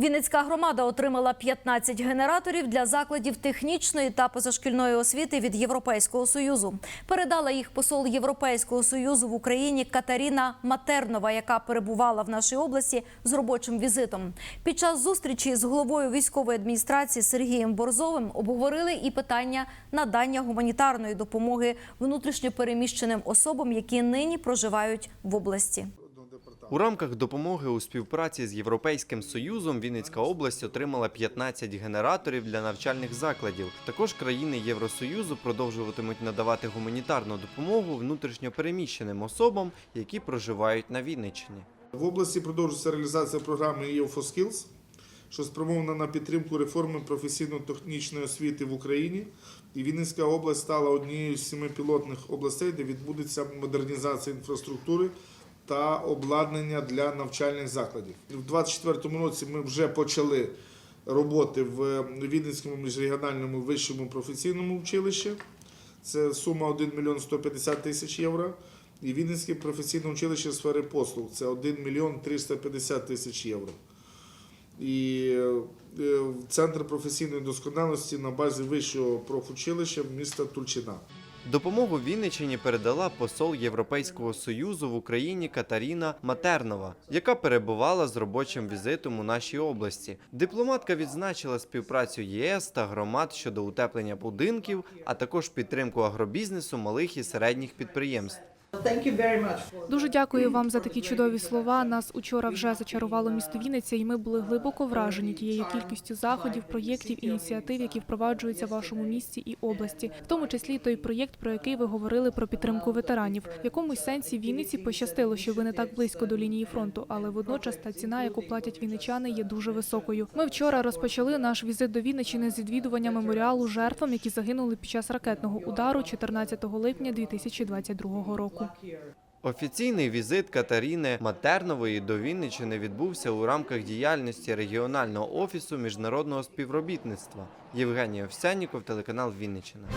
Вінницька громада отримала 15 генераторів для закладів технічної та позашкільної освіти від Європейського союзу. Передала їх посол Європейського союзу в Україні Катаріна Матернова, яка перебувала в нашій області з робочим візитом. Під час зустрічі з головою військової адміністрації Сергієм Борзовим обговорили і питання надання гуманітарної допомоги внутрішньопереміщеним особам, які нині проживають в області. У рамках допомоги у співпраці з Європейським Союзом Вінницька область отримала 15 генераторів для навчальних закладів. Також країни Євросоюзу продовжуватимуть надавати гуманітарну допомогу внутрішньопереміщеним особам, які проживають на Вінниччині. В області продовжується реалізація програми for Skills, що спрямована на підтримку реформи професійно-технічної освіти в Україні. І Вінницька область стала однією з семи пілотних областей, де відбудеться модернізація інфраструктури та обладнання для навчальних закладів. У 2024 році ми вже почали роботи в Вінницькому міжрегіональному вищому професійному училищі. Це сума 1 мільйон 150 тисяч євро. І Вінницьке професійне училище сфери послуг це 1 мільйон 350 тисяч євро. І е, Центр професійної досконалості на базі вищого профучилища міста Тульчина. Допомогу Вінниччині передала посол Європейського союзу в Україні Катаріна Матернова, яка перебувала з робочим візитом у нашій області. Дипломатка відзначила співпрацю ЄС та громад щодо утеплення будинків, а також підтримку агробізнесу малих і середніх підприємств. Дуже дякую вам за такі чудові слова. Нас учора вже зачарувало місто Вінниця, і ми були глибоко вражені тією кількістю заходів, проєктів, ініціатив, які впроваджуються в вашому місті і області, в тому числі той проєкт, про який ви говорили про підтримку ветеранів. В якомусь сенсі Вінниці пощастило, що ви не так близько до лінії фронту, але водночас та ціна, яку платять вінничани, є дуже високою. Ми вчора розпочали наш візит до Вінниччини з відвідування меморіалу жертвам, які загинули під час ракетного удару 14 липня 2022 року. Офіційний візит Катаріни Матернової до Вінниччини відбувся у рамках діяльності регіонального офісу міжнародного співробітництва. Євгеній Овсянніков, телеканал Вінниччина.